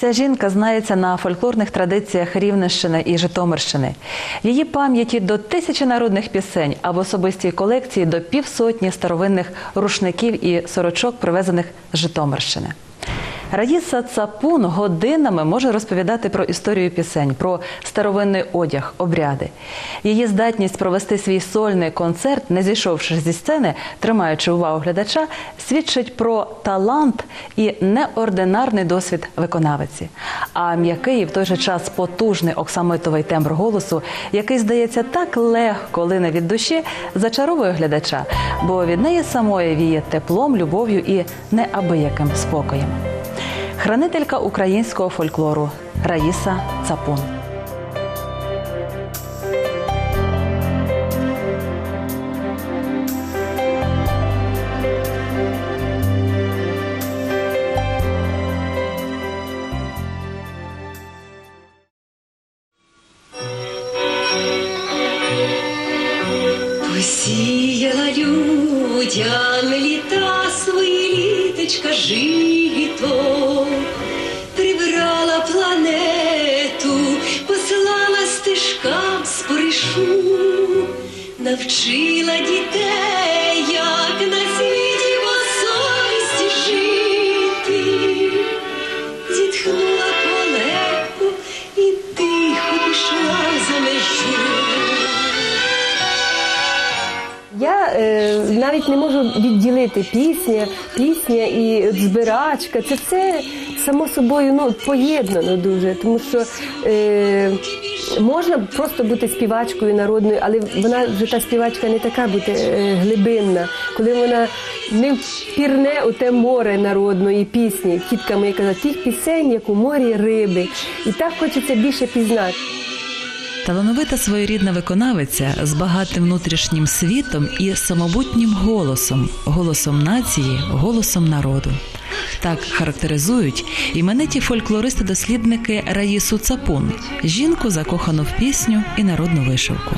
Ця жінка знається на фольклорних традиціях Рівненщини і Житомирщини. Її пам'яті до тисячі народних пісень, а в особистій колекції до півсотні старовинних рушників і сорочок, привезених з Житомирщини. Раїса Цапун годинами може розповідати про історію пісень, про старовинний одяг, обряди. Її здатність провести свій сольний концерт, не зійшовши зі сцени, тримаючи увагу глядача, свідчить про талант і неординарний досвід виконавиці. А м'який і в той же час потужний оксамитовий тембр голосу, який здається так легко лине від душі, зачаровує глядача, бо від неї самої віє теплом, любов'ю і неабияким спокоєм. Хранителька українського фольклору Раїса Цапун. Посіяла людям літа свої літочка жито, навчила дітей, як на світі по жити, зітхнула полегку і тихо пішла за межу. Я е, навіть не можу відділити пісня, пісня і збирачка. Це все само собою ну, поєднано дуже, тому що е, можна просто бути співачкою народною, але вона вже та співачка не така бути е, глибинна, коли вона не впірне у те море народної пісні. Тітка моя казала, тих пісень, як у морі риби. І так хочеться більше пізнати. Талановита своєрідна виконавиця з багатим внутрішнім світом і самобутнім голосом, голосом нації, голосом народу. Так характеризують імениті фольклористи-дослідники Раїсу Цапун, жінку закохану в пісню і народну вишивку.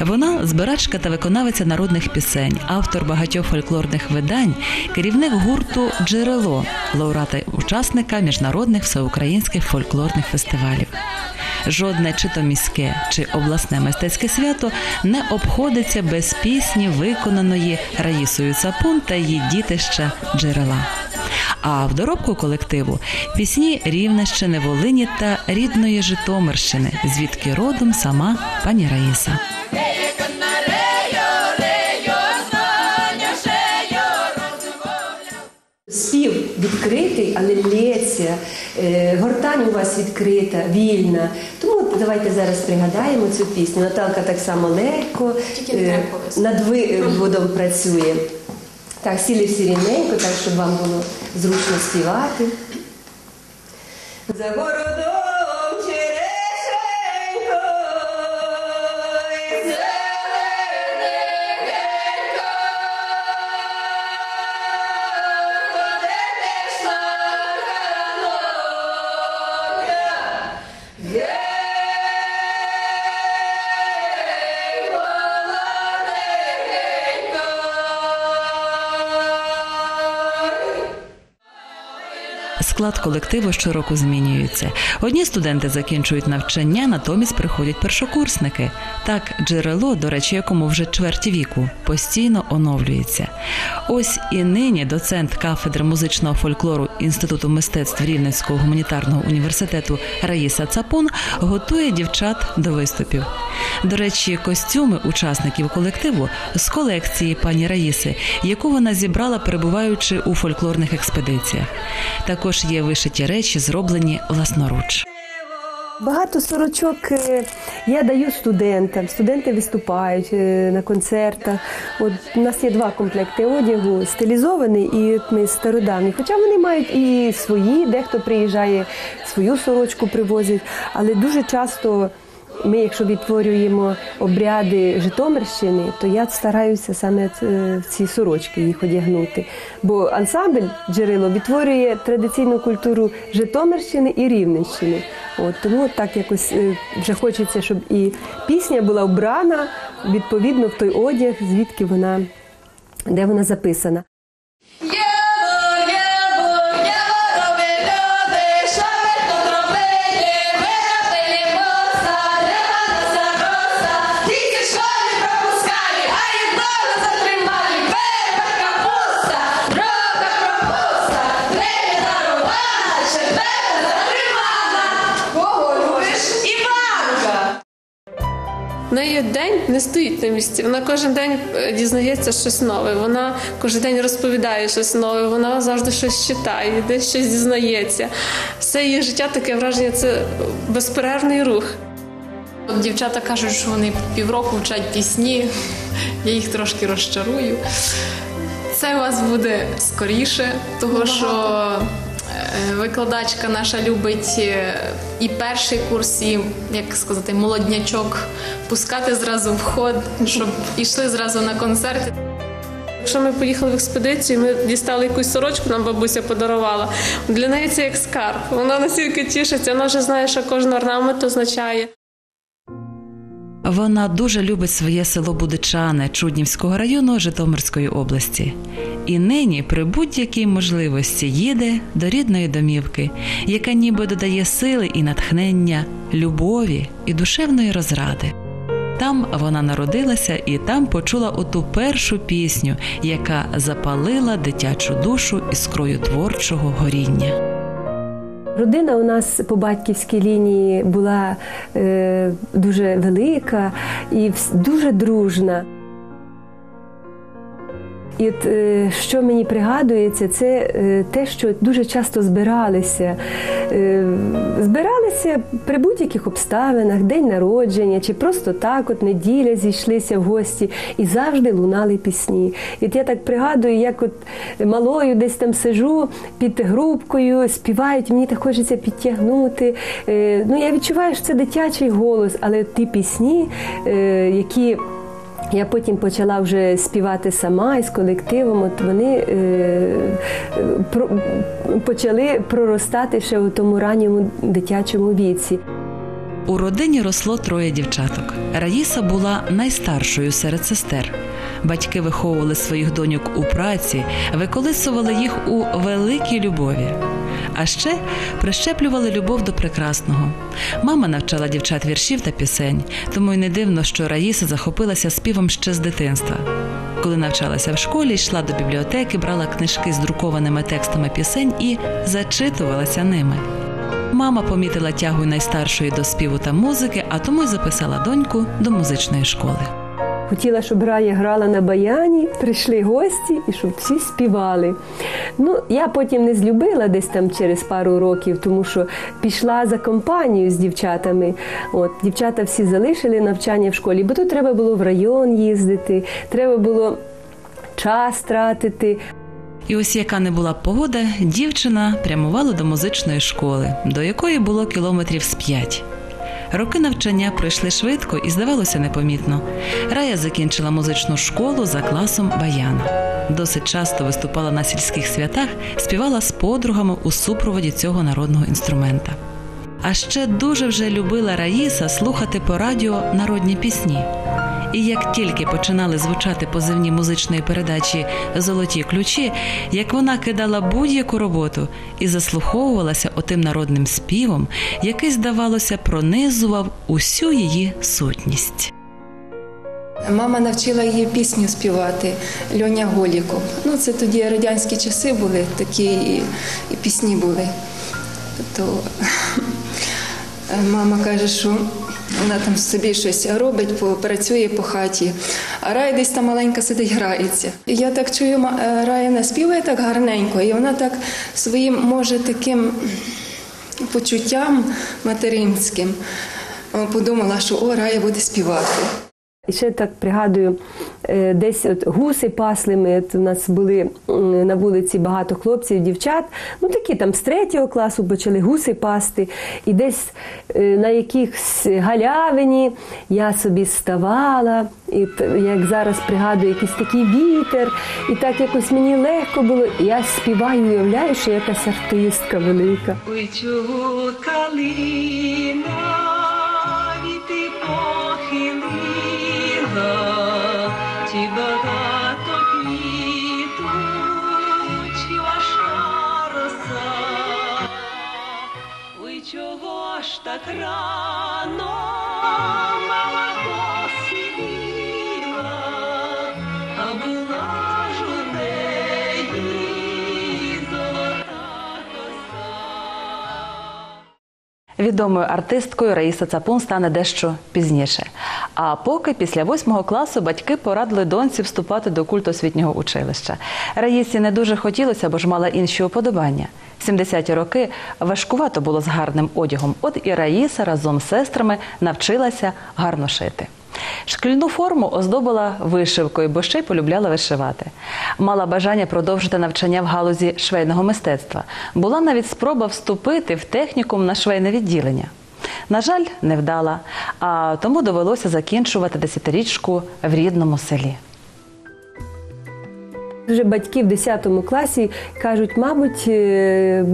Вона збирачка та виконавиця народних пісень, автор багатьох фольклорних видань, керівник гурту Джерело, лауреата учасника міжнародних всеукраїнських фольклорних фестивалів. Жодне чи то міське, чи обласне мистецьке свято не обходиться без пісні, виконаної Раїсою Цапун та її дітища джерела. А в доробку колективу пісні Рівненщини, Волині та рідної Житомирщини, звідки родом сама пані Раїса. Спів відкритий, але лється, гортань у вас відкрита, вільна. Тому давайте зараз пригадаємо цю пісню. Наталка так само легко е, над виводом працює. Так, сіли всі рівненько, так, щоб вам було зручно співати. За городом Склад колективу щороку змінюється. Одні студенти закінчують навчання, натомість приходять першокурсники. Так, джерело, до речі, якому вже чверті віку, постійно оновлюється. Ось і нині доцент кафедри музичного фольклору Інституту мистецтв Рівненського гуманітарного університету Раїса Цапун готує дівчат до виступів. До речі, костюми учасників колективу з колекції пані Раїси, яку вона зібрала, перебуваючи у фольклорних експедиціях. Також є вишиті речі, зроблені власноруч. Багато сорочок е, я даю студентам. Студенти виступають е, на концертах. От у нас є два комплекти одягу: стилізований і от ми стародавні. Хоча вони мають і свої, дехто приїжджає, свою сорочку привозить, але дуже часто. Ми, якщо відтворюємо обряди Житомирщини, то я стараюся саме е, ці сорочки їх одягнути. Бо ансамбль джерело відтворює традиційну культуру Житомирщини і Рівненщини. От тому так якось е, вже хочеться, щоб і пісня була обрана відповідно в той одяг, звідки вона де вона записана. Не стоїть на місці. Вона кожен день е, дізнається щось нове. Вона кожен день розповідає щось нове. Вона завжди щось читає, десь щось дізнається. Все її життя таке враження це безперервний рух. От Дівчата кажуть, що вони півроку вчать пісні, я їх трошки розчарую. Це у вас буде скоріше, того що викладачка наша любить е, і перший курс, і як сказати, молоднячок пускати зразу в ход, щоб ішли зразу на концерти. Якщо ми поїхали в експедицію, ми дістали якусь сорочку, нам бабуся подарувала. Для неї це як скарб. Вона настільки тішиться, вона вже знає, що кожен орнамент означає. Вона дуже любить своє село Будичане Чуднівського району Житомирської області. І нині при будь-якій можливості їде до рідної домівки, яка ніби додає сили і натхнення, любові і душевної розради. Там вона народилася і там почула оту першу пісню, яка запалила дитячу душу іскрою творчого горіння. Родина у нас по батьківській лінії була е, дуже велика і дуже дружна. І от е, що мені пригадується, це е, те, що дуже часто збиралися. Е, збиралися при будь-яких обставинах, день народження, чи просто так, от неділя зійшлися в гості і завжди лунали пісні. І от я так пригадую, як от малою десь там сижу під грубкою, співають, мені так хочеться підтягнути. Ну, я відчуваю, що це дитячий голос, але ті пісні, які я потім почала вже співати сама із колективом. От вони е, про, почали проростати ще у тому ранньому дитячому віці. У родині росло троє дівчаток. Раїса була найстаршою серед сестер. Батьки виховували своїх доньок у праці, виколисували їх у великій любові. А ще прищеплювали любов до прекрасного. Мама навчала дівчат віршів та пісень, тому й не дивно, що Раїса захопилася співом ще з дитинства. Коли навчалася в школі, йшла до бібліотеки, брала книжки з друкованими текстами пісень і зачитувалася ними. Мама помітила тягу найстаршої до співу та музики, а тому й записала доньку до музичної школи. Хотіла, щоб Рая грала на баяні, прийшли гості і щоб всі співали. Ну, я потім не злюбила десь там через пару років, тому що пішла за компанію з дівчатами. От, дівчата всі залишили навчання в школі, бо тут треба було в район їздити, треба було час тратити. І ось яка не була погода, дівчина прямувала до музичної школи, до якої було кілометрів з п'ять. Роки навчання пройшли швидко і здавалося непомітно. Рая закінчила музичну школу за класом баяна. Досить часто виступала на сільських святах, співала з подругами у супроводі цього народного інструмента. А ще дуже вже любила Раїса слухати по радіо народні пісні. І як тільки починали звучати позивні музичної передачі Золоті ключі, як вона кидала будь-яку роботу і заслуховувалася отим народним співом, який, здавалося, пронизував усю її сутність. Мама навчила її пісню співати Льоня Голіков. Ну, це тоді радянські часи були, такі і, пісні були. То мама каже, що вона там собі щось робить, працює по хаті, а Рая десь там маленька сидить, грається. І я так чую, е, Рая наспіває так гарненько, і вона так своїм, може, таким почуттям материнським подумала, що о, Рая буде співати. І ще так пригадую, е, десь от гуси пасли. Ми от у нас були на вулиці багато хлопців, дівчат. Ну такі там з третього класу почали гуси пасти. І десь е, на якихось галявині я собі ставала, і як зараз пригадую, якийсь такий вітер, і так якось мені легко було. Я співаю, уявляю, що якась артистка велика. Ой, чого калина Відомою артисткою Раїса Цапун стане дещо пізніше. А поки після восьмого класу батьки порадили доньці вступати до культосвітнього училища. Раїсі не дуже хотілося, бо ж мала інші уподобання. 70-ті роки важкувато було з гарним одягом. От і Раїса разом з сестрами навчилася гарно шити. Шкільну форму оздобила вишивкою, бо ще й полюбляла вишивати. Мала бажання продовжити навчання в галузі швейного мистецтва. Була навіть спроба вступити в технікум на швейне відділення. На жаль, не вдала, а тому довелося закінчувати десятирічку в рідному селі. Вже батьки в 10 класі кажуть, мабуть, е,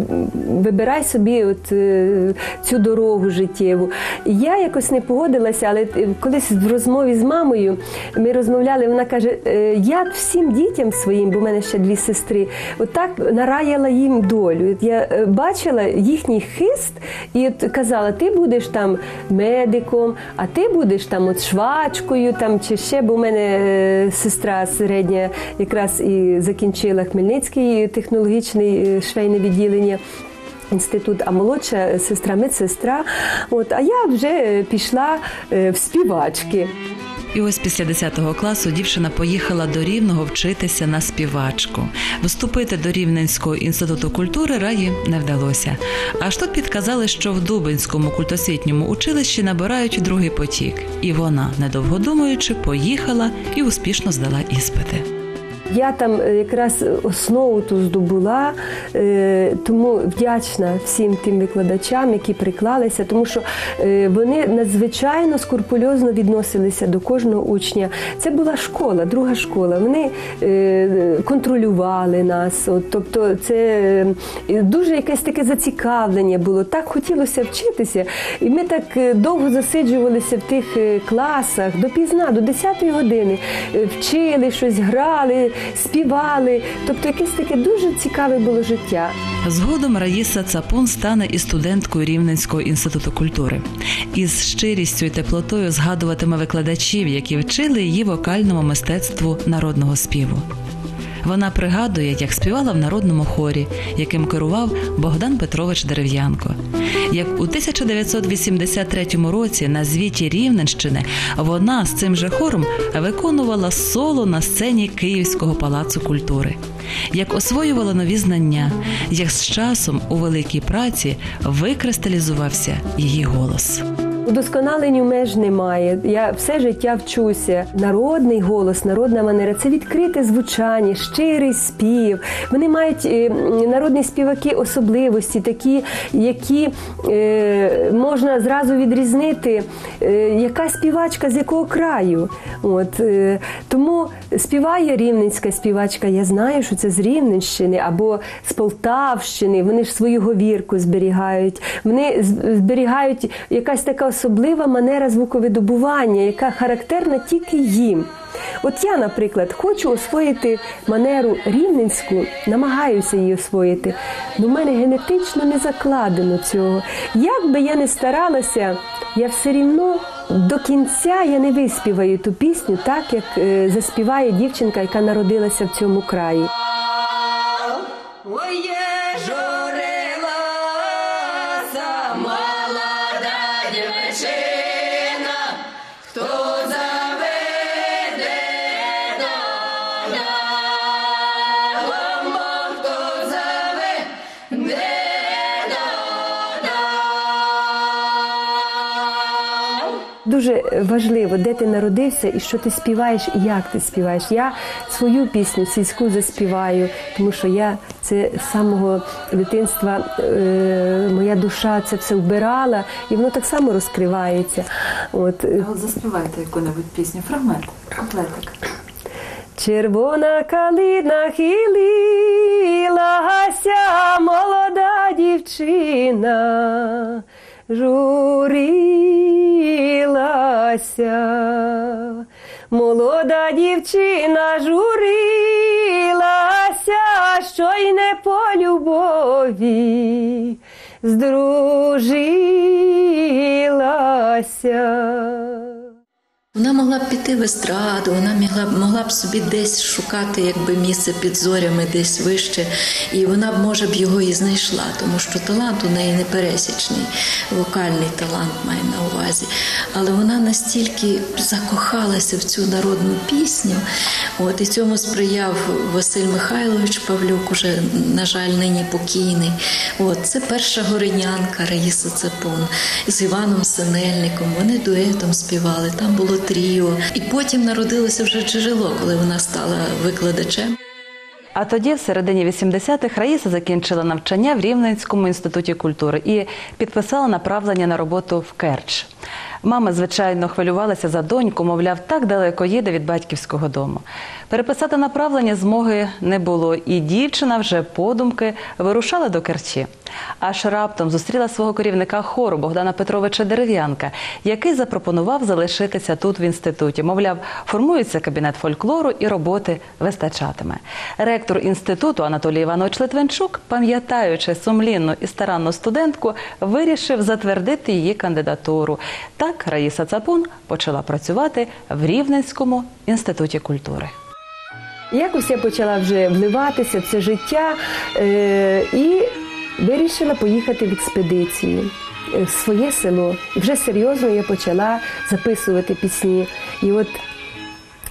вибирай собі от е, цю дорогу життєву. Я якось не погодилася, але е, колись в розмові з мамою ми розмовляли. Вона каже: «Е, я всім дітям своїм, бо в мене ще дві сестри, отак нараяла їм долю. Я бачила їхній хист і от казала: ти будеш там медиком, а ти будеш там от швачкою, там чи ще, бо в мене сестра середня якраз і закінчила Хмельницький технологічний е, швейне відділення. Інститут, а молодша сестра медсестра. От, а я вже е, пішла е, в співачки. І ось після 10 класу дівчина поїхала до Рівного вчитися на співачку. Вступити до Рівненського інституту культури раї не вдалося. Аж тут підказали, що в Дубинському культосвітньому училищі набирають другий потік. І вона, недовго думаючи, поїхала і успішно здала іспити. Я там е, якраз основу ту здобула, е, тому вдячна всім тим викладачам, які приклалися, тому що е, вони надзвичайно скрупульозно відносилися до кожного учня. Це була школа, друга школа. Вони е, контролювали нас. От, тобто, це е, дуже якесь таке зацікавлення було. Так хотілося вчитися. І ми так е, довго засиджувалися в тих е, класах допізна, до 10-ї години. Е, Вчили щось, грали, співали. Тобто якесь таке дуже цікаве було життя. Згодом Раїса Цапун стане і студенткою Рівненського інституту культури. Із щирістю і теплотою згадуватиме викладачів, які вчили її вокальному мистецтву народного співу. Вона пригадує, як співала в народному хорі, яким керував Богдан Петрович Дерев'янко. Як у 1983 році на звіті Рівненщини вона з цим же хором виконувала соло на сцені Київського палацу культури. Як освоювала нові знання, як з часом у великій праці викристалізувався її голос. Удосконаленню меж немає. Я все життя вчуся. Народний голос, народна манера це відкрите звучання, щирий спів. Вони мають е, народні співаки особливості, такі, які е, можна зразу відрізнити, е, яка співачка з якого краю. От, е, тому співає рівненська співачка. Я знаю, що це з Рівненщини або з Полтавщини. Вони ж свою говірку зберігають. Вони зберігають якась така особлива манера звуковидобування, яка характерна тільки їм. От я, наприклад, хочу освоїти манеру рівненську, намагаюся її освоїти. в мене генетично не закладено цього. Як би я не старалася, я все рівно до кінця я не виспіваю ту пісню так, як е, заспіває дівчинка, яка народилася в цьому краї. Дуже важливо, де ти народився і що ти співаєш, і як ти співаєш. Я свою пісню сільську заспіваю, тому що я це з самого дитинства е, моя душа це все вбирала, і воно так само розкривається. От е, От заспівайте яку-небудь пісню, фрагмент, комплетик. Червона калина хилилася, молода дівчина журилася. Молода дівчина журилася, що й не по любові здружилася. Вона могла б піти в естраду, вона могла, могла б собі десь шукати якби місце під зорями, десь вище, і вона б може б його і знайшла, тому що талант у неї непересічний, вокальний талант має на увазі. Але вона настільки закохалася в цю народну пісню, от і цьому сприяв Василь Михайлович Павлюк, уже, на жаль, нині покійний. От це перша горинянка Раїса Цапун з Іваном Синельником. Вони дуетом співали. Там було тріо. І потім народилося вже джерело, коли вона стала викладачем. А тоді, в середині 80-х, Раїса закінчила навчання в Рівненському інституті культури і підписала направлення на роботу в Керч. Мама, звичайно, хвилювалася за доньку, мовляв, так далеко їде від батьківського дому. Переписати направлення змоги не було, і дівчина вже подумки вирушала до Керчі. Аж раптом зустріла свого керівника хору Богдана Петровича Дерев'янка, який запропонував залишитися тут в інституті. Мовляв, формується кабінет фольклору і роботи вистачатиме. Ректор інституту Анатолій Іванович Литвинчук, пам'ятаючи сумлінну і старанну студентку, вирішив затвердити її кандидатуру. Так Раїса Цапун почала працювати в Рівненському інституті культури. Якось я почала вже вливатися в це життя е, і вирішила поїхати в експедицію е, в своє село. Вже серйозно я почала записувати пісні. І от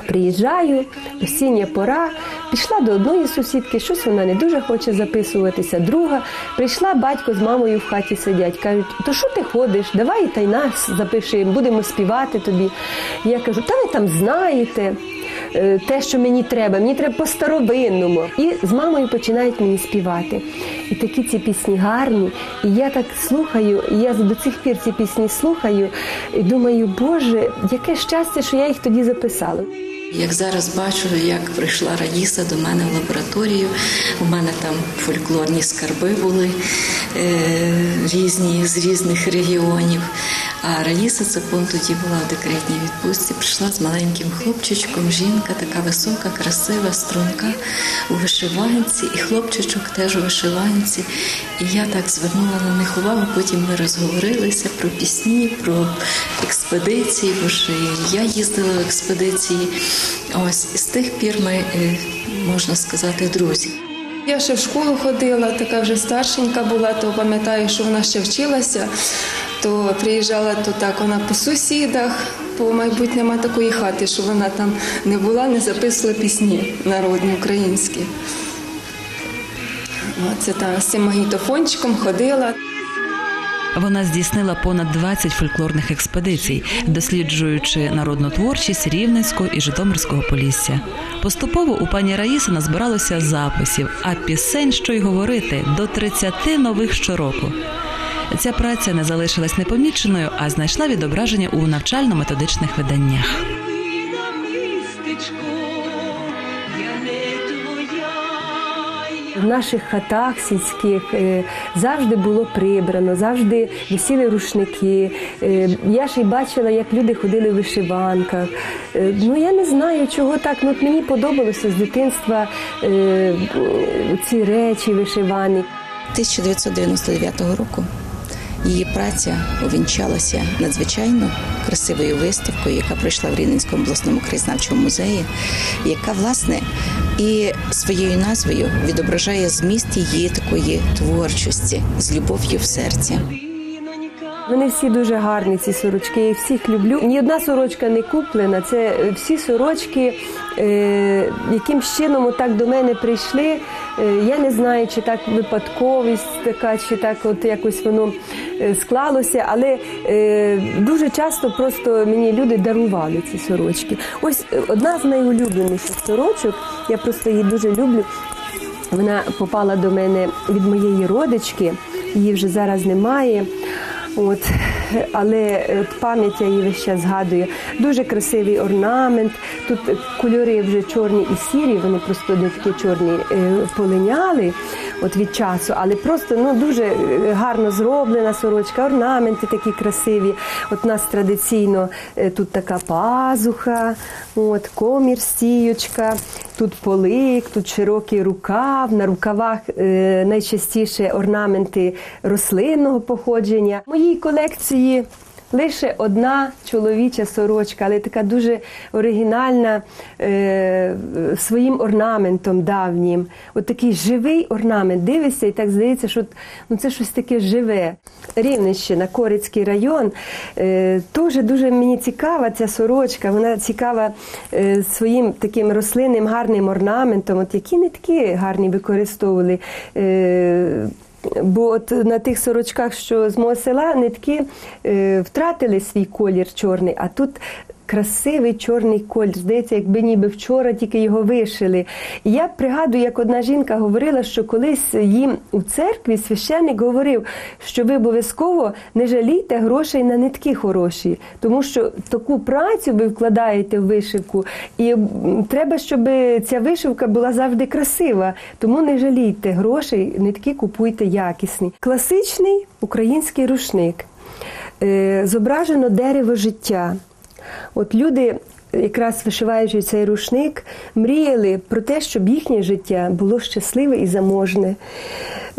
приїжджаю, осіння пора, пішла до одної сусідки, щось вона не дуже хоче записуватися. Друга прийшла батько з мамою в хаті сидять. кажуть, то що ти ходиш? Давай та й нас запишемо, будемо співати тобі. Я кажу, та ви там знаєте е, те, що мені треба, мені треба по-старовинному. І з мамою починають мені співати. І такі ці пісні гарні. І я так слухаю, і я до цих пір ці пісні слухаю і думаю, Боже, яке щастя, що я їх тоді записала. Як зараз бачу, як прийшла Раїса до мене в лабораторію. У мене там фольклорні скарби були е, різні з різних регіонів. А Раїса Цапун тоді була в декретній відпустці. Прийшла з маленьким хлопчичком. Жінка така висока, красива, струнка у вишиванці, і хлопчичок теж у вишиванці. І я так звернула на них увагу. Потім ми розговорилися про пісні, про експедиції, бо ж я їздила в експедиції. Ось і з тих пір ми, е, можна сказати, друзі. Я ще в школу ходила, така вже старшенька була, то пам'ятаю, що вона ще вчилася, то приїжджала то так вона по сусідах, по майбутнє нема такої хати, що вона там не була, не записувала пісні народні українські. Оце там з цим магнітофончиком ходила. Вона здійснила понад 20 фольклорних експедицій, досліджуючи народну творчість Рівненського і Житомирського полісся. Поступово у пані Раїси назбиралося записів, а пісень, що й говорити, до 30 нових щороку. Ця праця не залишилась непоміченою, а знайшла відображення у навчально-методичних виданнях. В наших хатах сільських е, завжди було прибрано, завжди висіли рушники. Е, Я ж і бачила, як люди ходили в вишиванках. Е, Ну я не знаю, чого так. Ну, мені подобалося з дитинства ці речі вишивані. 1999 року її праця увінчалася надзвичайно красивою виставкою, яка пройшла в Рівненському обласному краєзнавчому музеї, яка власне і своєю назвою відображає зміст її такої творчості з любов'ю в серці. Вони всі дуже гарні, ці сорочки, я всіх люблю. Ні одна сорочка не куплена. Це всі сорочки, е, яким чином так до мене прийшли. Е, я не знаю, чи так випадковість така, чи так от якось воно е, склалося, але дуже часто просто мені люди дарували ці сорочки. Ось одна з найулюбленіших сорочок, я просто її дуже люблю. Вона попала до мене від моєї родички, її вже зараз немає. От, але от пам'ять я її весь згадую. Дуже красивий орнамент. Тут кольори вже чорні і сірі, вони просто такі чорні е, полиняли от від часу, але просто ну, дуже е, гарно зроблена сорочка, орнаменти такі красиві. От у нас традиційно е, тут така пазуха, от, комір, стіючка, тут полик, тут широкий рукав. На рукавах е, найчастіше орнаменти рослинного походження. В моїй колекції лише одна чоловіча сорочка, але така дуже оригінальна е, своїм орнаментом давнім. От такий живий орнамент. Дивишся і так здається, що ну, це щось таке живе. Рівненщина, Корицький район. Е, теж дуже мені цікава ця сорочка. Вона цікава е, своїм таким рослинним гарним орнаментом. От які нитки гарні використовували. Е, Бо от на тих сорочках, що з мого села, нитки е, втратили свій колір чорний, а тут красивий чорний колір. Здається, якби ніби вчора тільки його вишили. І я пригадую, як одна жінка говорила, що колись їм у церкві священник говорив, що ви обов'язково не жалійте грошей на нитки хороші, тому що таку працю ви вкладаєте в вишивку, і треба, щоб ця вишивка була завжди красива. Тому не жалійте грошей, нитки купуйте якісні. Класичний український рушник. Е, Зображено дерево життя. От люди, якраз вишиваючи цей рушник, мріяли про те, щоб їхнє життя було щасливе і заможне,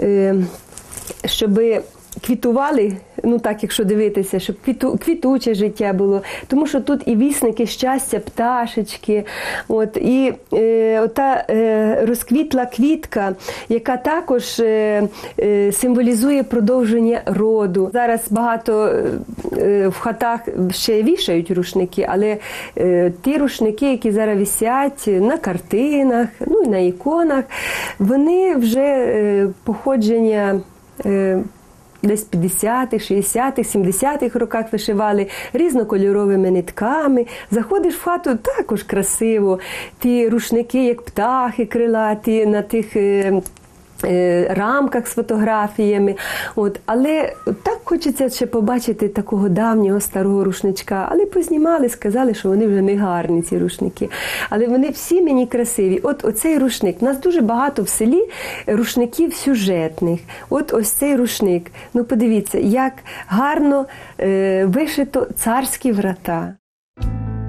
Е, щоб квітували, ну так, якщо дивитися, щоб квіту, квітуче життя було. Тому що тут і вісники щастя, пташечки, от, і е, ота е, розквітла квітка, яка також е, е, символізує продовження роду. Зараз багато е, в хатах ще вішають рушники, але е, ті рушники, які зараз висять на картинах, ну і на іконах, вони вже е, походження. е, Десь 50-х, 60-х, 70-х роках вишивали різнокольоровими нитками. Заходиш в хату також красиво. Ті рушники, як птахи крилаті на тих. Е, Рамках з фотографіями, от але так хочеться ще побачити такого давнього старого рушничка. Але познімали, сказали, що вони вже не гарні, ці рушники. Але вони всі мені красиві. От оцей рушник. У нас дуже багато в селі рушників сюжетних. От ось цей рушник. Ну подивіться, як гарно е, вишито царські врата.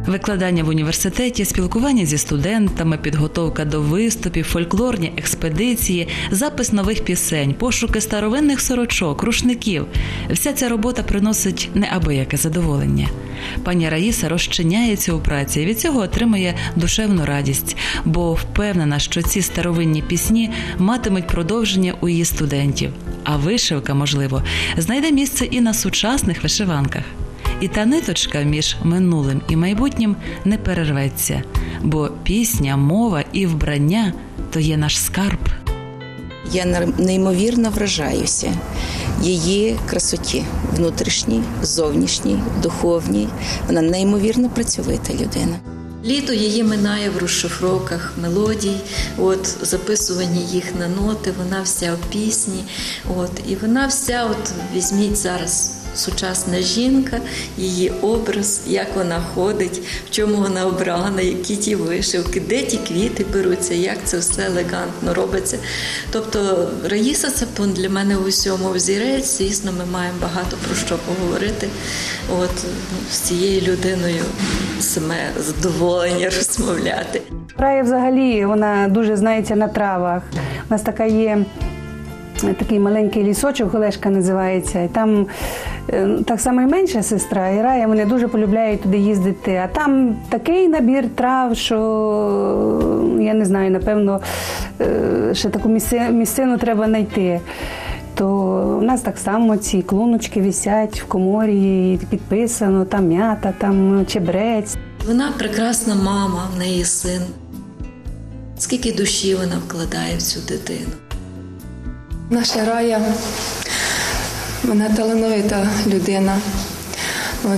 Викладання в університеті, спілкування зі студентами, підготовка до виступів, фольклорні експедиції, запис нових пісень, пошуки старовинних сорочок, рушників. Вся ця робота приносить неабияке задоволення. Пані Раїса розчиняється у праці і від цього отримує душевну радість, бо впевнена, що ці старовинні пісні матимуть продовження у її студентів. А вишивка, можливо, знайде місце і на сучасних вишиванках. І та ниточка між минулим і майбутнім не перерветься, бо пісня, мова і вбрання то є наш скарб. Я неймовірно вражаюся її красоті внутрішній, зовнішній, духовній. Вона неймовірно працьовита людина. Літо її минає в розшифровках мелодій, от записувані їх на ноти, вона вся в пісні. От, і вона вся, от візьміть зараз сучасна жінка, її образ, як вона ходить, в чому вона обрана, які ті вишивки, де ті квіти беруться, як це все елегантно робиться. Тобто Раїса Цапун для мене у всьому взірець. Звісно, ми маємо багато про що поговорити. От ну, з цією людиною саме задоволення розмовляти. Рая взагалі вона дуже знається на травах. У нас така є такий маленький лісочок, Олешка називається. І там е, так само і менша сестра, і Рая вони дуже полюбляють туди їздити. А там такий набір трав, що я не знаю, напевно, е, ще таку місцину треба знайти. То у нас так само ці клуночки висять в коморі, підписано, там м'ята, там чебрець. Вона прекрасна мама, в неї син. Скільки душі вона вкладає в цю дитину. Наша рая, вона талановита людина.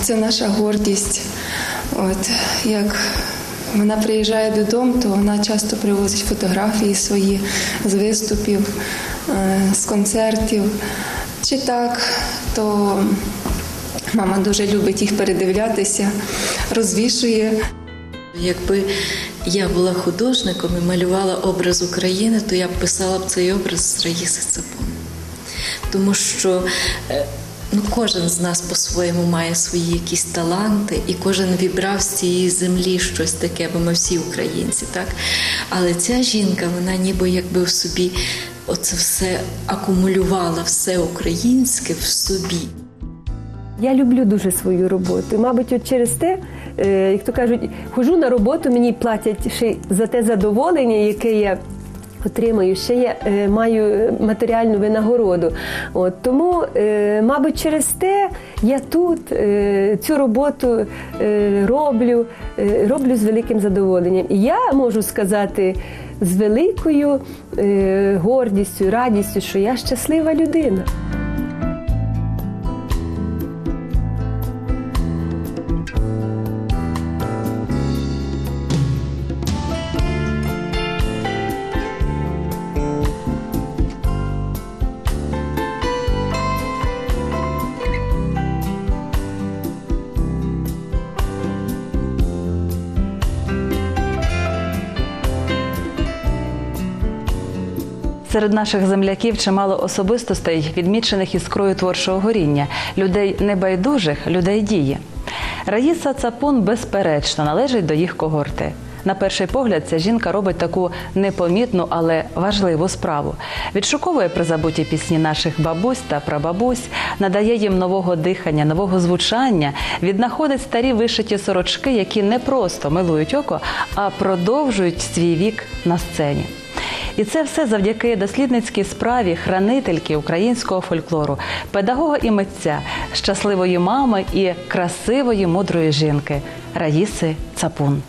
Це наша гордість. От, як вона приїжджає додому, то вона часто привозить фотографії свої з виступів, е, з концертів. Чи так, то мама дуже любить їх передивлятися, розвішує. Якби я була художником і малювала образ України, то я б писала б цей образ з Раїси Цапун. Тому що е, ну, кожен з нас по-своєму має свої якісь таланти, і кожен вібрав з цієї землі щось таке, бо ми всі українці, так? Але ця жінка, вона ніби якби в собі оце все акумулювала, все українське в собі. Я люблю дуже свою роботу. Мабуть, от через те, як то кажуть, хожу на роботу, мені платять ще за те задоволення, яке я. Отримаю, ще я е, маю матеріальну винагороду. От, тому, е, мабуть, через те я тут е, цю роботу е, роблю, е, роблю з великим задоволенням. І я можу сказати з великою е, гордістю, радістю, що я щаслива людина. Серед наших земляків чимало особистостей, відмічених іскрою творчого горіння, людей небайдужих, людей дії. Раїса Цапун, безперечно, належить до їх когорти. На перший погляд, ця жінка робить таку непомітну, але важливу справу. Відшуковує призабуті пісні наших бабусь та прабабусь, надає їм нового дихання, нового звучання, віднаходить старі вишиті сорочки, які не просто милують око, а продовжують свій вік на сцені. І це все завдяки дослідницькій справі хранительки українського фольклору, педагога і митця, щасливої мами і красивої мудрої жінки Раїси Цапун.